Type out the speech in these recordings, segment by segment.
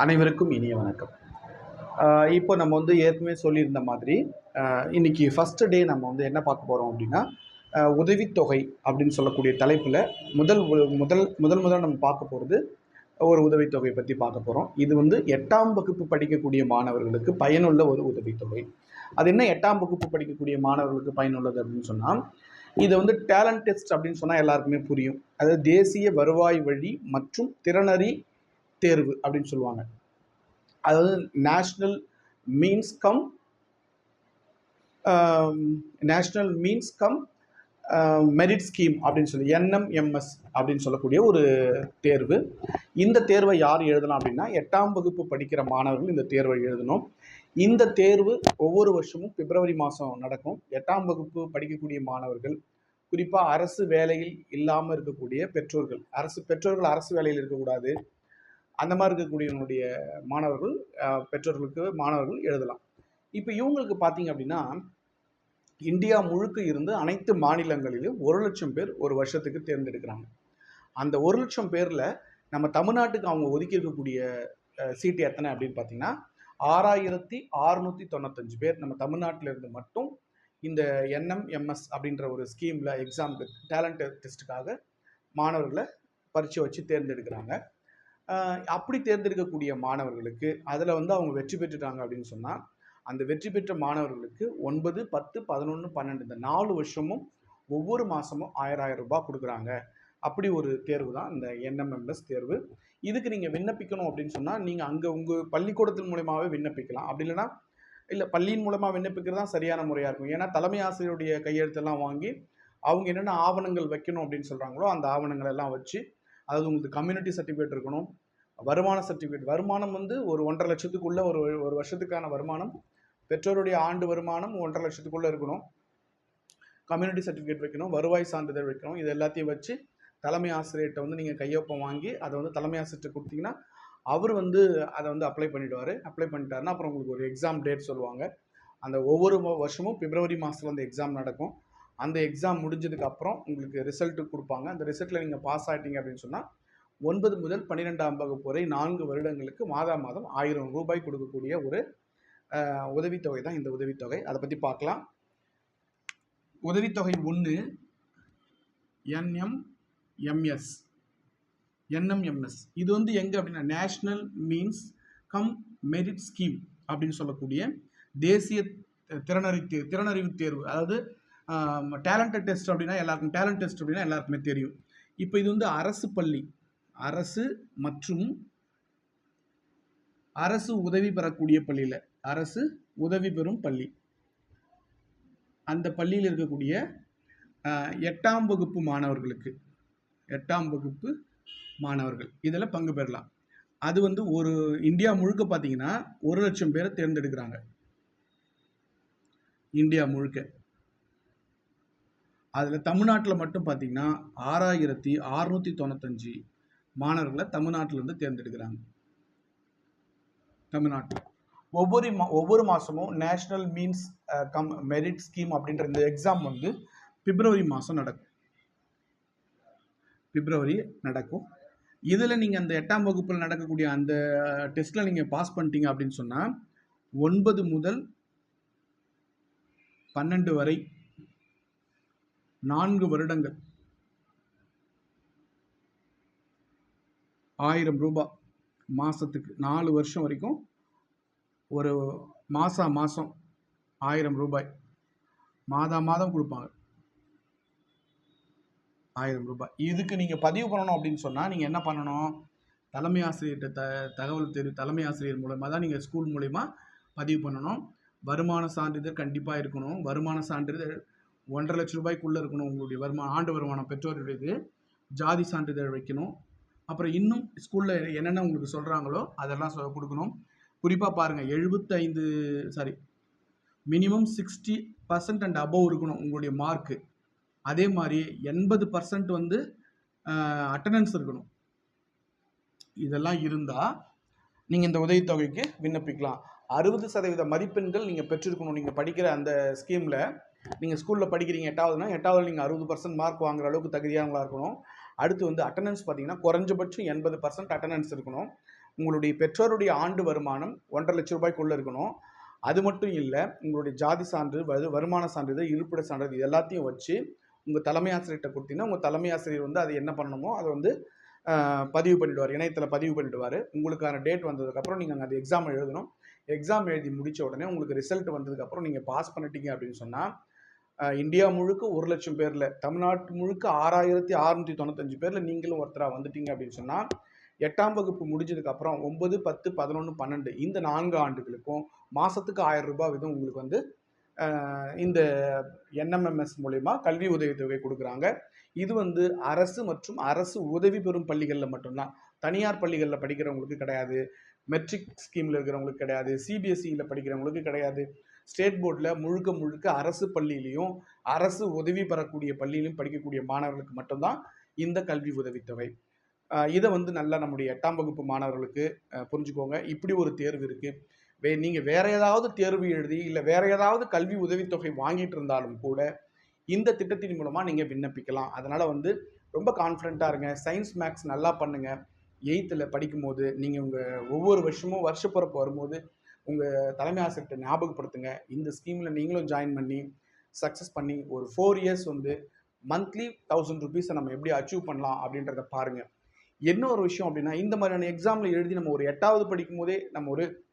அனைவருக்கும் இனிய வணக்கம். இப்போ நம்ம வந்து ஏற்கனவே சொல்லியிருந்த மாதிரி இன்னைக்கு ஃபஸ்ட்டு டே நம்ம வந்து என்ன பார்க்க போகிறோம் அப்படின்னா உதவித்தொகை அப்படின்னு சொல்லக்கூடிய தலைப்பில் முதல் முதல் முதல் முதல் நம்ம பார்க்க போகிறது ஒரு உதவித்தொகை பற்றி பார்க்க போகிறோம் இது வந்து எட்டாம் வகுப்பு படிக்கக்கூடிய மாணவர்களுக்கு பயனுள்ள ஒரு உதவித்தொகை. அது என்ன எட்டாம் வகுப்பு படிக்கக்கூடிய மாணவர்களுக்கு பயனுள்ளது அப்படின்னு சொன்னால் இது வந்து டேலண்ட் டெஸ்ட் அப்படின்னு சொன்னால் எல்லாருக்குமே புரியும். அதாவது தேசிய வருவாய் வழி மற்றும் திறனறி தேர்வு அப்படின்னு சொல்லுவாங்க. அதாவது national means cum national means cum merit scheme அப்படின்னு சொல்லி என்எம்எம்எஸ் அப்படின்னு சொல்லக்கூடிய ஒரு தேர்வு. இந்த தேர்வை யார் எழுதலாம் அப்படின்னா எட்டாம் வகுப்பு படிக்கிற மாணவர்கள் இந்த தேர்வை எழுதணும். இந்த தேர்வு ஒவ்வொரு வருஷமும் பிப்ரவரி மாதம் நடக்கும். எட்டாம் வகுப்பு படிக்கக்கூடிய மாணவர்கள் குறிப்பாக அரசு வேலையில் இல்லாமல் இருக்கக்கூடிய பெற்றோர்கள் அரசு பெற்றோர்கள் அரசு வேலையில் இருக்கக்கூடாது. அந்த மாதிரி இருக்கக்கூடியவங்களுடைய மாணவர்கள் பெற்றோர்களுக்கு மாணவர்கள் எழுதலாம். இப்போ இவங்களுக்கு பார்த்தீங்க அப்படின்னா இந்தியா முழுக்க இருந்து அனைத்து மாநிலங்களிலும் ஒரு லட்சம் பேர் ஒரு வருஷத்துக்கு தேர்ந்தெடுக்கிறாங்க. அந்த ஒரு லட்சம் பேரில் நம்ம தமிழ்நாட்டுக்கு அவங்க ஒதுக்கி இருக்கக்கூடிய சீட்டு எத்தனை அப்படின்னு பார்த்தீங்கன்னா ஆறாயிரத்தி அறுநூற்றி தொண்ணூத்தஞ்சு பேர் நம்ம தமிழ்நாட்டில் இருந்து மட்டும் இந்த என்எம்எம்எஸ் அப்படின்ற ஒரு ஸ்கீமில் எக்ஸாமுக்கு டேலண்ட் டெஸ்ட்டுக்காக மாணவர்களை பரீட்சை வச்சு தேர்ந்தெடுக்கிறாங்க. அப்படி தேர்ந்தெடுக்கக்கூடிய மாணவர்களுக்கு அதில் வந்து அவங்க வெற்றி பெற்றுட்டாங்க அப்படின்னு சொன்னால் அந்த வெற்றி பெற்ற மாணவர்களுக்கு ஒன்பது பத்து பதினொன்று பன்னெண்டு இந்த நாலு வருஷமும் ஒவ்வொரு மாதமும் ஆயிரம் ஆயிரம் ரூபாய் கொடுக்குறாங்க. அப்படி ஒரு தேர்வு தான் இந்த என்எம்எம்எஸ் தேர்வு. இதுக்கு நீங்கள் விண்ணப்பிக்கணும் அப்படின்னு சொன்னால் நீங்கள் அங்கே உங்கள் பள்ளிக்கூடத்தின் மூலயமாவே விண்ணப்பிக்கலாம். அப்படி இல்லைன்னா இல்லை பள்ளியின் மூலமாக விண்ணப்பிக்கிறது தான் சரியான முறையாக இருக்கும். ஏன்னா தலைமை ஆசிரியருடைய கையெழுத்தெல்லாம் வாங்கி அவங்க என்னென்ன ஆவணங்கள் வைக்கணும் அப்படின்னு சொல்கிறாங்களோ அந்த ஆவணங்கள் எல்லாம் வச்சு அதாவது உங்களுக்கு கம்யூனிட்டி சர்டிஃபிகேட் இருக்கணும். வருமான சர்டிஃபிகேட் வருமானம் வந்து ஒரு ஒன்றரை லட்சத்துக்குள்ளே ஒரு ஒரு வருஷத்துக்கான வருமானம். பெற்றோருடைய ஆண்டு வருமானம் ஒன்றரை லட்சத்துக்குள்ளே இருக்கணும். கம்யூனிட்டி சர்டிஃபிகேட் வைக்கணும். வருவாய் சான்றிதழ் வைக்கணும். இது எல்லாத்தையும் வச்சு தலைமை ஆசிரியர்கிட்ட வந்து நீங்கள் கையொப்பம் வாங்கி அதை வந்து தலைமை ஆசிரியர்கிட்ட கொடுத்தீங்கன்னா அவர் வந்து அதை வந்து அப்ளை பண்ணிவிடுவார் அப்ளை பண்ணிட்டாருன்னா அப்புறம் உங்களுக்கு ஒரு எக்ஸாம் டேட் சொல்லுவாங்க. அந்த ஒவ்வொரு வருஷமும் பிப்ரவரி மாதத்தில் அந்த எக்ஸாம் நடக்கும். அந்த எக்ஸாம் முடிஞ்சதுக்கு அப்புறம் உங்களுக்கு ரிசல்ட்டு கொடுப்பாங்க. அந்த ரிசல்ட்டில் நீங்கள் பாஸ் ஆகிட்டீங்க அப்படின்னு சொன்னால் ஒன்பது முதல் பன்னிரெண்டாம் வகுப்பு வரை நான்கு வருடங்களுக்கு மாதா மாதம் ஆயிரம் ரூபாய் கொடுக்கக்கூடிய ஒரு உதவித்தொகை தான் இந்த உதவித்தொகை. அதை பற்றி பார்க்கலாம். உதவித்தொகை ஒன்று என்எம்எம்எஸ் என்எம்எம்எஸ் இது வந்து எங்கே அப்படின்னா national means cum merit scheme அப்படின்னு சொல்லக்கூடிய தேசிய திறனறி திறனறிவு தேர்வு. அதாவது டேலண்டட் டெஸ்ட் அப்படின்னா எல்லாருக்கும் டேலண்ட் டெஸ்ட் அப்படின்னா எல்லாருக்குமே தெரியும். இப்போ இது வந்து அரசு பள்ளி. அரசு மற்றும் அரசு உதவி பெறக்கூடிய பள்ளியில் அரசு உதவி பெறும் பள்ளி. அந்த பள்ளியில் இருக்கக்கூடிய எட்டாம் வகுப்பு மாணவர்களுக்கு எட்டாம் வகுப்பு மாணவர்கள் இதில் பங்கு பெறலாம். அது வந்து ஒரு இந்தியா முழுக்க பார்த்தீங்கன்னா ஒரு லட்சம் பேரை தேர்ந்தெடுக்கிறாங்க. இந்தியா முழுக்க. அதில் தமிழ்நாட்டில் மட்டும் பார்த்தீங்கன்னா ஆறாயிரத்தி அறுநூற்றி தொண்ணூத்தஞ்சு மாணவர்களை தமிழ்நாட்டிலேருந்து தேர்ந்தெடுக்கிறாங்க. தமிழ்நாட்டில். ஒவ்வொரு மா ஒவ்வொரு மாதமும் national means cum merit scheme அப்படின்ற இந்த எக்ஸாம் வந்து பிப்ரவரி மாதம் நடக்கும். பிப்ரவரி நடக்கும். இதில் நீங்கள் அந்த எட்டாம் வகுப்பில் நடக்கக்கூடிய அந்த டெஸ்ட்டில் நீங்கள் பாஸ் பண்ணிட்டீங்க அப்படின்னு சொன்னால் ஒன்பது முதல் பன்னெண்டு வரை நான்கு வருடங்கள். ஆயிரம் ரூபாய் மாதத்துக்கு நாலு வருஷம் வரைக்கும் ஒரு மாதம் மாதம் ஆயிரம் ரூபாய். மாதா மாதம் கொடுப்பாங்க. ஆயிரம் ரூபாய். இதுக்கு நீங்கள் பதிவு பண்ணணும் அப்படின்னு சொன்னால் நீங்கள் என்ன பண்ணணும்? தலைமை ஆசிரியர்கிட்ட த தகவல் தெரி தலைமை ஆசிரியர் மூலமாக தான் நீங்கள் ஸ்கூல் மூலிமா பதிவு பண்ணணும். வருமான சான்றிதழ் கண்டிப்பாக இருக்கணும். வருமான சான்றிதழ் ஒன்றரை லட்ச ரூபாய்க்குள்ளே இருக்கணும் உங்களுடைய வருமானம் ஆண்டு வருமானம் பெற்றோருடையது ஜாதி சான்றிதழ் வைக்கணும். அப்புறம் இன்னும் ஸ்கூலில் என்னென்ன உங்களுக்கு சொல்கிறாங்களோ அதெல்லாம் சொ கொடுக்கணும். குறிப்பாக பாருங்கள் எழுபத்தைந்து sorry minimum sixty percent and above இருக்கணும் உங்களுடைய மார்க்கு அதே மாதிரி எண்பது பர்சன்ட் வந்து அட்டண்டன்ஸ் இருக்கணும். இதெல்லாம் இருந்தால் நீங்கள் இந்த உதவித்தொகைக்கு விண்ணப்பிக்கலாம். அறுபது சதவீத மதிப்பெண்கள் நீங்கள் பெற்றிருக்கணும். நீங்கள் படிக்கிற அந்த ஸ்கீமில் நீங்கள் ஸ்கூலில் படிக்கிறீங்க எட்டாவதுனா எட்டாவது நீங்கள் அறுபது பர்சன்ட் மார்க் வாங்குற அளவுக்கு தகுதியானவங்களாக இருக்கணும். அடுத்து வந்து அட்டண்டன்ஸ் பார்த்தீங்கன்னா குறைஞ்சபட்சம் எண்பது பர்சன்ட் அட்டண்டன்ஸ் இருக்கணும். உங்களுடைய பெற்றோருடைய ஆண்டு வருமானம் ஒன்றரை லட்ச ரூபாய்க்குள்ளே இருக்கணும். அது மட்டும் இல்லை உங்களுடைய ஜாதி சான்று வருமான சான்றிதழ் இருப்பிட சான்றிதழ் இது எல்லாத்தையும் வச்சு உங்கள் தலைமை ஆசிரியர்கிட்ட கொடுத்தீங்கன்னா உங்கள் தலைமை ஆசிரியர் வந்து அது என்ன பண்ணணுமோ அதை வந்து பதிவு பண்ணிவிடுவார் இணையத்தில் பதிவு பண்ணிவிடுவார் உங்களுக்கான டேட் வந்ததுக்கப்புறம் நீங்கள் அங்கே அந்த எக்ஸாம் எழுதணும். எக்ஸாம் எழுதி முடித்த உடனே உங்களுக்கு ரிசல்ட் வந்ததுக்கப்புறம் நீங்கள் பாஸ் பண்ணிட்டீங்க அப்படின்னு சொன்னால் இந்தியா முழுக்க ஒரு லட்சம் பேரில் தமிழ்நாட்டு முழுக்க ஆறாயிரத்தி அறுநூற்றி தொண்ணூத்தஞ்சு பேரில் நீங்களும் ஒருத்தராக வந்துட்டீங்க அப்படின்னு சொன்னால் எட்டாம் வகுப்பு முடிஞ்சதுக்கப்புறம் ஒன்பது பத்து பதினொன்று பன்னெண்டு இந்த நான்கு ஆண்டுகளுக்கும் மாதத்துக்கு ஆயிரம் ரூபாய் விதம் உங்களுக்கு வந்து இந்த என்எம்எம்எஸ் மூலயமா கல்வி உதவித்தொகை கொடுக்குறாங்க. இது வந்து அரசு மற்றும் அரசு உதவி பெறும் பள்ளிகளில் மட்டும்தான். தனியார் பள்ளிகளில் படிக்கிறவங்களுக்கு கிடையாது. மெட்ரிக் ஸ்கீமில் இருக்கிறவங்களுக்கு கிடையாது. சிபிஎஸ்சியில் படிக்கிறவங்களுக்கு கிடையாது. ஸ்டேட் போர்டில் முழுக்க முழுக்க அரசு பள்ளியிலையும் அரசு உதவி பெறக்கூடிய பள்ளியிலையும் படிக்கக்கூடிய மாணவர்களுக்கு மட்டும்தான் இந்த கல்வி உதவித்தொகை. இதை வந்து நல்லா நம்முடைய எட்டாம் வகுப்பு மாணவர்களுக்கு புரிஞ்சுக்கோங்க. இப்படி ஒரு தேர்வு இருக்குது வே நீங்கள் வேற ஏதாவது தேர்வு எழுதி இல்லை வேற ஏதாவது கல்வி உதவித்தொகை வாங்கிட்டு இருந்தாலும் கூட இந்த திட்டத்தின் மூலமாக நீங்கள் விண்ணப்பிக்கலாம். அதனால் வந்து ரொம்ப கான்ஃபிடண்ட்டாக இருங்க. சயின்ஸ் மேக்ஸ் நல்லா பண்ணுங்கள் எயித்தில் படிக்கும்போது நீங்கள் உங்கள் ஒவ்வொரு வருஷமும் வருஷப்பிறப்பு வரும்போது உங்கள் தலைமை ஆசிரியர்கிட்ட ஞாபகப்படுத்துங்க. இந்த ஸ்கீமில் நீங்களும் ஜாயின் பண்ணி சக்ஸஸ் பண்ணி ஒரு ஃபோர் இயர்ஸ் வந்து மந்த்லி தௌசண்ட் ருபீஸை நம்ம எப்படி அச்சீவ் பண்ணலாம் அப்படின்றத பாருங்கள் என்ன ஒரு விஷயம் அப்படின்னா இந்த மாதிரியான எக்ஸாமில் எழுதி நம்ம ஒரு எட்டாவது படிக்கும் போதே நம்ம ஒரு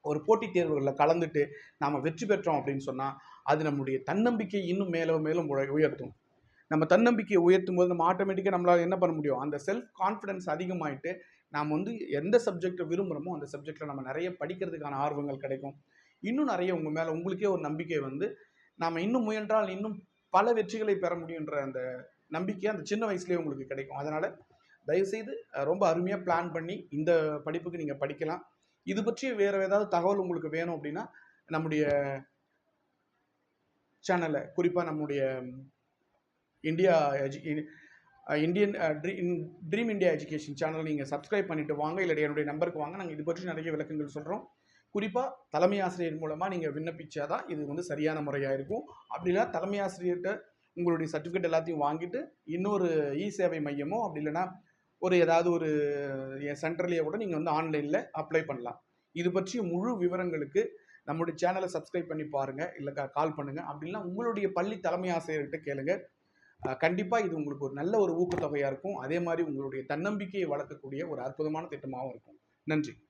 ஒரு போட்டித் தேர்வுகளில் கலந்துட்டு நாம் வெற்றி பெற்றோம் அப்படின்னு சொன்னால் அது நம்முடைய தன்னம்பிக்கை இன்னும் மேலும் மேலும் உயர்த்தும். நம்ம தன்னம்பிக்கையை உயர்த்தும் போது நம்ம ஆட்டோமேட்டிக்காக நம்மளால் என்ன பண்ண முடியும்? அந்த செல்ஃப் கான்ஃபிடென்ஸ் அதிகமாயிட்டு நாம் வந்து எந்த சப்ஜெக்டை விரும்புகிறோமோ அந்த சப்ஜெக்டில் நம்ம நிறைய படிக்கிறதுக்கான ஆர்வங்கள் கிடைக்கும். இன்னும் நிறைய உங்கள் மேலே உங்களுக்கே ஒரு நம்பிக்கை வந்து நாம் இன்னும் முயன்றால் இன்னும் பல வெற்றிகளை பெற முடியுன்ற அந்த நம்பிக்கை அந்த சின்ன வயசுலேயே உங்களுக்கு கிடைக்கும். அதனால் தயவுசெய்து ரொம்ப அருமையாக பிளான் பண்ணி இந்த படிப்புக்கு நீங்கள் படிக்கலாம். இது பற்றி வேறு ஏதாவது தகவல் உங்களுக்கு வேணும் அப்படின்னா நம்முடைய சேனலை குறிப்பாக நம்முடைய India edu Indian dream India education channel நீங்கள் சப்ஸ்கிரைப் பண்ணிட்டு வாங்க. இல்லை என்னுடைய நம்பருக்கு வாங்க. நாங்கள் இது பற்றி நிறைய விளக்கங்கள் சொல்கிறோம் குறிப்பாக தலைமை ஆசிரியர் மூலமாக நீங்கள் விண்ணப்பிச்சாதான் இது வந்து சரியான முறையாக இருக்கும். அப்படின்னா தலைமை ஆசிரியர்கிட்ட உங்களுடைய சர்டிஃபிகேட் எல்லாத்தையும் வாங்கிட்டு இன்னொரு இ சேவை மையமோ அப்படி இல்லைன்னா ஒரு ஏதாவது ஒரு சென்டர்லேயே கூட நீங்கள் வந்து ஆன்லைனில் அப்ளை பண்ணலாம். இது பற்றிய முழு விவரங்களுக்கு நம்முடைய சேனலை சப்ஸ்கிரைப் பண்ணி பாருங்கள் இல்லை கால் பண்ணுங்கள் அப்படின்னா உங்களுடைய பள்ளி தலைமை ஆசிரியர்கிட்ட கேளுங்கள் கண்டிப்பாக இது உங்களுக்கு ஒரு நல்ல ஒரு ஊக்கத்தொகையாக இருக்கும். அதே மாதிரி உங்களுடைய தன்னம்பிக்கையை வளர்க்கக்கூடிய ஒரு அற்புதமான திட்டமாகவும் இருக்கும். நன்றி.